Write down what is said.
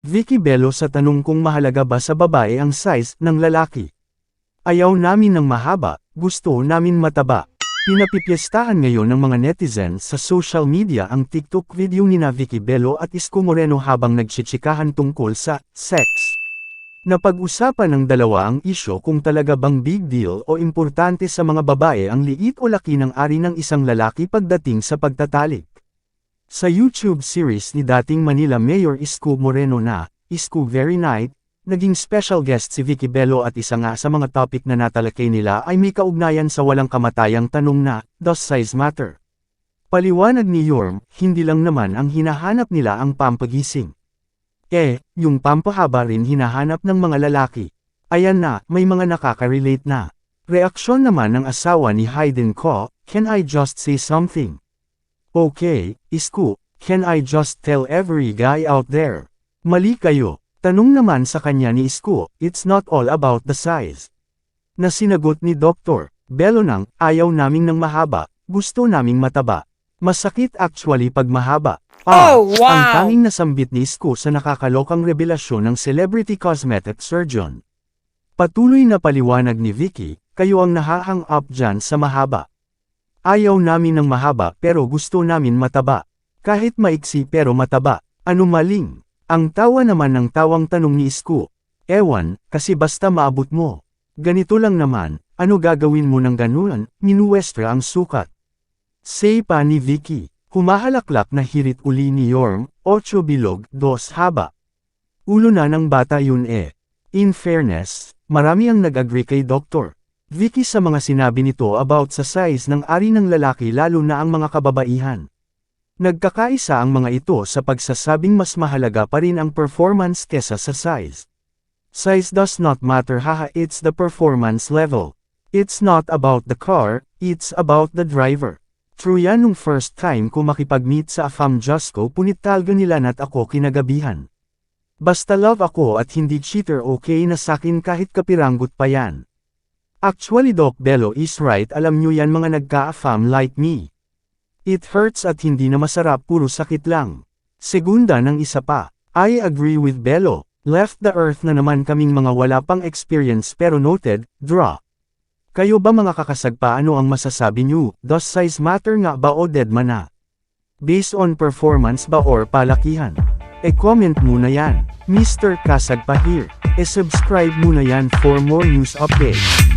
Vicky Bello sa tanong kung mahalaga ba sa babae ang size ng lalaki. Ayaw namin ng mahaba, gusto namin mataba. Pinapipiestahan ngayon ng mga netizens sa social media ang TikTok video ni na Vicky Bello at Isko Moreno habang nagchichikahan tungkol sa sex. Napag-usapan ng dalawa ang isyo kung talaga bang big deal o importante sa mga babae ang liit o laki ng ari ng isang lalaki pagdating sa pagtatalik. Sa YouTube series ni dating Manila Mayor Isko Moreno na, Isko Very Night, naging special guest si Vicky Bello at isa nga sa mga topic na natalakay nila ay may kaugnayan sa walang kamatayang tanong na, does size matter? Paliwanag ni Yorm, hindi lang naman ang hinahanap nila ang pampagising. Eh, yung pampahaba rin hinahanap ng mga lalaki. Ayan na, may mga nakaka-relate na. Reaksyon naman ng asawa ni Hayden Ko, can I just say something? Okay, Isku, can I just tell every guy out there? Mali kayo. Tanong naman sa kanya ni Isku, it's not all about the size. Na sinagot ni Dr. Bello nang, ayaw naming ng mahaba, gusto naming mataba. Masakit actually pag mahaba. Ah, Oh, wow! Ang tanging nasambit ni Isku sa nakakalokang revelasyon ng celebrity cosmetic surgeon. Patuloy na paliwanag ni Vicky, kayo ang nahahang up dyan sa mahaba. Ayaw namin ng mahaba pero gusto namin mataba. Kahit maiksi pero mataba. Ano maling? Ang tawa naman ng tawang tanong ni Isku. Ewan, kasi basta maabot mo. Ganito lang naman, ano gagawin mo ng ganunan, minuwestra ang sukat. Say pa ni Vicky, humahalaklak na hirit uli ni Yorm, 8 bilog, 2 haba. Ulo na ng bata yun eh. In fairness, marami ang nag-agree kay Dr. Vicky sa mga sinabi nito about sa size ng ari ng lalaki lalo na ang mga kababaihan. Nagkakaisa ang mga ito sa pagsasabing mas mahalaga pa rin ang performance kesa sa size. Size does not matter haha it's the performance level. It's not about the car, it's about the driver. True yan nung first time ko makipag-meet sa Afam Jusco punit talga nila at ako kinagabihan. Basta love ako at hindi cheater okay na sakin kahit kapiranggot pa yan. Actually Doc Bello is right alam nyo yan mga nagka-afam like me. It hurts at hindi na masarap puro sakit lang. Segunda ng isa pa, I agree with Bello, left the earth na naman kaming mga wala pang experience pero noted, draw. Kayo ba mga kakasagpa ano ang masasabi nyo, does size matter nga ba o dead man na? Based on performance ba or palakihan? E-comment muna yan, Mr. Kasagpa here. E-subscribe muna yan for more news updates.